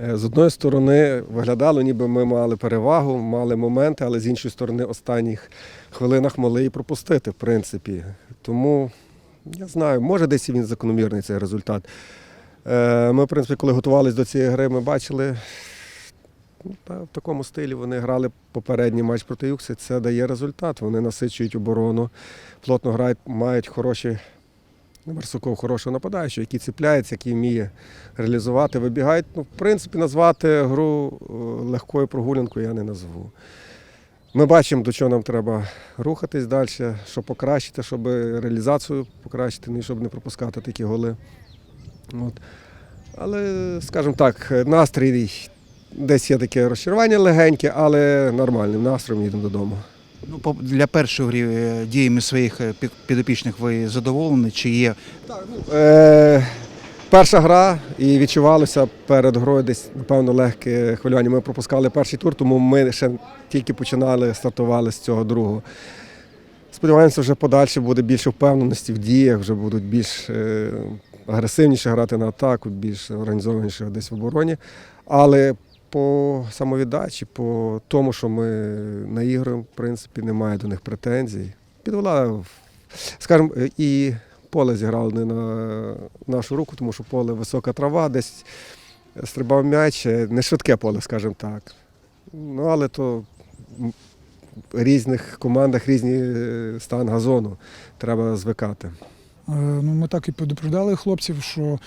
Е, З одної сторони, виглядало, ніби ми мали перевагу, мали моменти, але з іншої сторони, останніх хвилинах могли і пропустити, в принципі. Тому я знаю, може десь він закономірний цей результат. Е, Ми, в принципі, коли готувалися до цієї гри, ми бачили, ну, в такому стилі вони грали попередній матч проти Юкси. Це дає результат. Вони насичують оборону, плотно грають, мають хороші. Барсуков хорошого нападаючого, який ціпляється, який вміє реалізувати, вибігають. Ну, в принципі, назвати гру е, легкою прогулянкою я не назву. Ми бачимо, до чого нам треба рухатись далі, щоб покращити, щоб реалізацію покращити, ну щоб не пропускати такі голи. От. Але, скажімо так, настрій десь є таке розчарування легеньке, але нормальним настроєм їдемо додому. Ну, для першої гри е, діями своїх е, підопічних ви задоволені? Чи є Е, перша гра і відчувалося перед грою десь, напевно, легке хвилювання. Ми пропускали перший тур, тому ми ще тільки починали, стартували з цього другого. Сподіваємося, вже подальше буде більше впевненості в діях, вже будуть більш е, агресивніше грати на атаку, більш організованіше десь в обороні. Але по самовіддачі, по тому, що ми наігруємо, в принципі, немає до них претензій. Підвела, скажімо, і поле зіграло не на нашу руку, тому що поле висока трава, десь стрибав м'яч, не швидке поле, скажімо так. Ну, але то в різних командах різний е, стан газону. Треба звикати. Е, Ну, ми так і предупреждали хлопців, що е,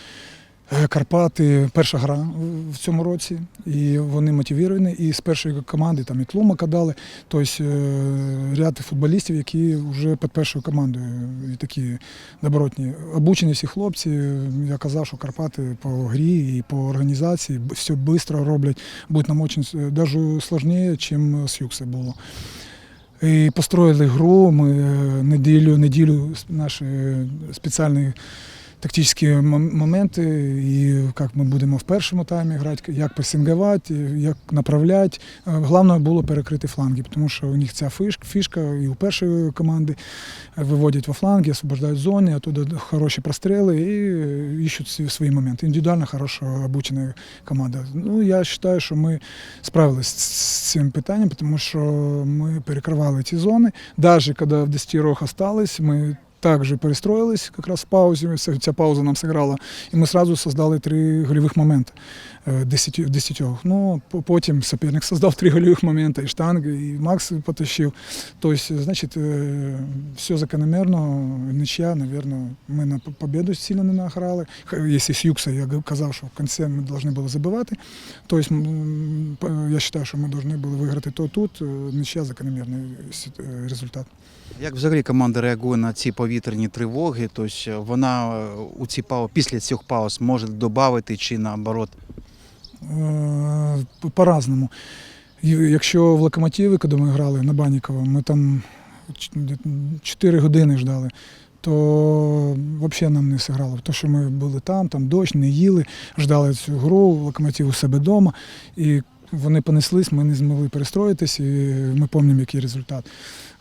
Карпати перша гра в цьому році, і вони мотивовані. І з першої команди там і Тлумака дали, тобто е, ряд футболістів, які вже під першою командою і такі добротні. Обучені всі хлопці. Я казав, що Карпати по грі і по організації все швидко роблять. Буде нам дуже навіть складніше, ніж з Юкси було. І построїли гру. Ми е, неділю, неділю наші е, спеціальні тактичні моменти, і як ми будемо в першому таймі грати, як пресингувати, як направляти. Е, Головне було перекрити фланги, тому що у них ця фішка і у першої команди е, виводять во фланги, освобождають зони, оттуда хороші простріли і е, ищуть свої- моменти. Індивідуально хорошо обучена команда. Ну, я вважаю, що ми справилися з цим питанням, тому що ми перекривали ці зони. Навіть коли в 10 рог остались, ми также перестроились как раз в паузе, Ця- пауза нам сыграла, і ми сразу создали три гольових моменти десяти- десятьох. Ну, потім суперник создав три гольових моменти, і штанги, і Макс потащив. Тобто, значить, е, все закономерно, нічия, наверное, ми на победу сильно не награли. Якщо з Юкса я казав, що в кінці ми повинні були забивати, Тобто, я вважаю, що ми повинні були виграти то тут, е, нічия закономірний е, результат. як взагалі команда реагує на ці повітряні тривоги? Тобто вона е, у ці пауз, після цих пауз може додати чи наоборот? Е, по- По-разному. Якщо в локомотиві, коли ми грали на Банікова, ми там 4 години ждали, то взагалі нам не зіграло. То, що ми були там, там дощ, не їли, ждали цю гру, локомотив у себе вдома. І вони понеслись, ми не змогли перестроїтись, і ми пам'ятаємо, який результат.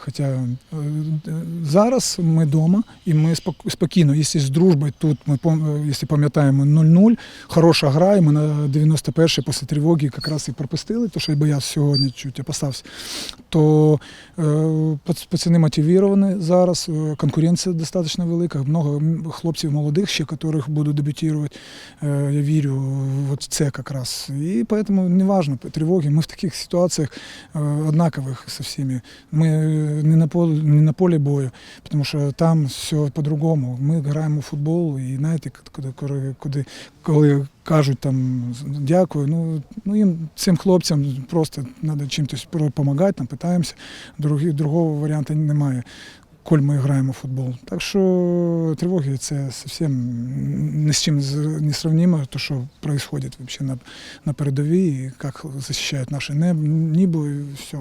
Хоча е, е, зараз ми вдома, і ми спокійно, якщо з дружбою тут ми е, якщо пам'ятаємо 0-0, хороша гра, і ми на 91-й після тривоги якраз і пропустили, то що я сьогодні чуть опасався, то пац- пацани мотивовані зараз, конкуренція достатньо велика, много хлопців молодих ще, яких будуть дебютувати, я вірю в це якраз. І тому не важно тривоги, ми в таких ситуаціях е, однакових со всіми. Ми е, не на полі, не на полі бою, тому що там все по-другому. Ми граємо в футбол, і знаєте, коли, куди, коли кажуть там дякую, ну, ну їм цим хлопцям просто треба чимось допомагати, там питаємося. Другого варіанту немає. Коль ми граємо в футбол. Так що тривоги це зовсім ні з чим не сравнимо, то, що відбувається на, на передовій, як захищають наше небо, нібо і все.